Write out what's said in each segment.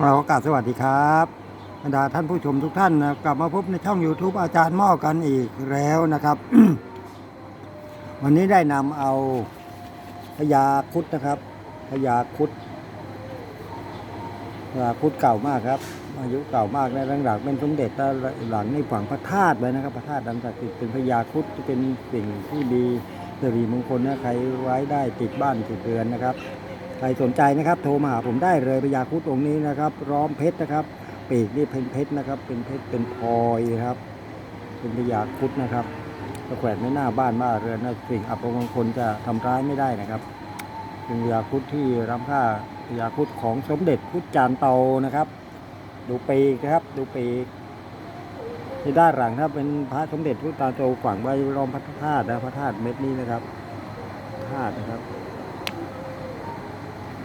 เรากราบสวัสดีครับบรรดาท่านผู้ชมทุกท่านนะกลับมาพบในช่อง YouTube อาจารย์หม้อกันอีกแล้วนะครับ วันนี้ได้นำเอาพญาคุดนะครับพญาคุดพญาคุดเก่ามากครับ อายุเก่ามากในะหลังๆเป็นสมเด็จแต่หลังในฝังพระธาตุไว้นะครับ พระธาตุดังศักดิ์สิทธิ์เป็นพญาคุดที่เป็นสิ่งที่ดีสิริมงคลนะใครไว้ได้ติดบ้านติดเรือนนะครับ ครสนใจนะครับ โทรมาหาผมได้เลยพญาคุดองค์นี้นะครับร้อมเพชรนะครับปีกนี่เป็นเพชรนะครับ เป็นเพชรเป็นพลอยครับ เป็นพญาคุดนะครับแขวนไว้หน้าบ้านบ้านเรือนนะสิ่งอัปมงคลจะทำร้ายไม่ได้นะครับเป็นพญาคุดที่ร้ำค่าพญาคุดของสมเด็จพุทธจารย์โตนะครับ ดูปีกนะครับดูปีกที่ด้านหลังครับเป็นพระสมเด็จพุทธจารย์โตฝังไว้รอมพระธาตุนะพระธาตุเม็ดนี้นะครับธาตุนะครับ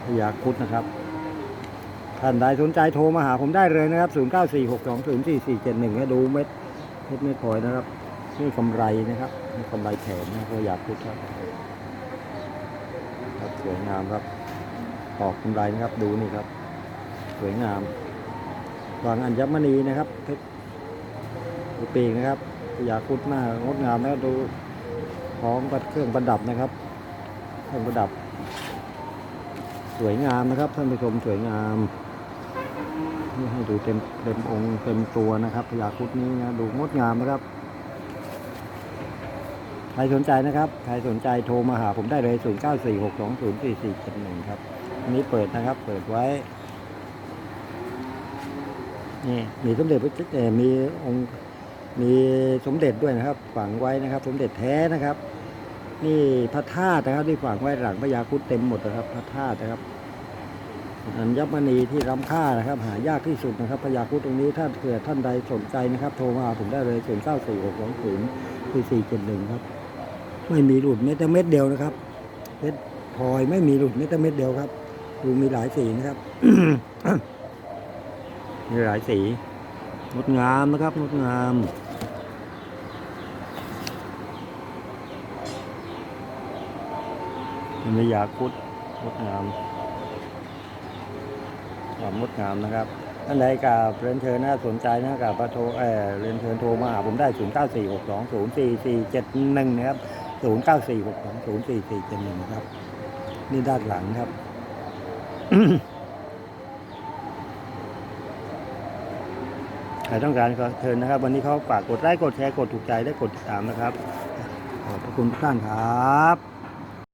พยาคุดนะครับ ท่านใดสนใจโทรมาหาผมได้เลยนะครับ 0 9 4 6 2 0 4 4 7 1ให้ดูเม็ดเม็ดไม่พลอยนะครับนี่กำไรนะครับนี่กำไรแขนนะพยาคุดครับครับสวยงามครับออกกำไรนะครับดูนี่ครับ สวยงามวางอัญมณีนะครับเพชรปีกนะครับพยาคุดหน้างดงามแล้วดูพร้อมกับเครื่องประดับนะครับ เครื่องประดับ สวยงามนะครับท่านผู้ชมสวยงามนี่ให้ดูเต็มเต็มองค์เต็มตัวนะครับพญาครุดนี้นะดูงดงามนะครับใครสนใจนะครับใครสนใจโทรมาหาผมได้เลย 0 9 4 6 2 0 4 4 7 1 ครับนี้เปิดนะครับ เปิดไว้นี่มีสมเด็จพระเอ่อมีองค์มีสมเด็จด้วยนะครับ ฝังไว้นะครับ สมเด็จแท้นะครับ นี่พระธาตุนะครับที่ฝังไว้หลังพญาคุดเต็มหมดนะครับ พระธาตุนะครับอัญมณีที่ล้ำค่านะครับ หายากที่สุดนะครับพญาคุดตรงนี้ถ้าเกิดท่านใดสนใจนะครับ โทรมาผมได้เลย0 9 4 6 2 0 4 4 7 1ครับ ไม่มีหลุดแม้แต่เม็ดเดียวนะครับเพชรพลอยไม่มีหลุดแม้แต่เม็ดเดียวครับ ดูมีหลายสีนะครับมีหลายสีงดงามนะครับงดงาม เป็นพยาคุดงดงามความงดงามนะครับท่านใดกับเรียนเชิญนะสนใจนะกับประโทรเออเรียนเชิญโทรมาหาผมได้ 0 9 4 6 2 0 4 4 7 1 นะครับ 0 9 4 6 2 0 4 4 7 1 ครับ นี่ด้านหลังครับใครต้องการก็เชิญนะครับ วันนี้เขาฝากกดไลค์กดแชร์กดถูกใจและกดติดตามนะครับ ขอบพระคุณทุกท่านครับ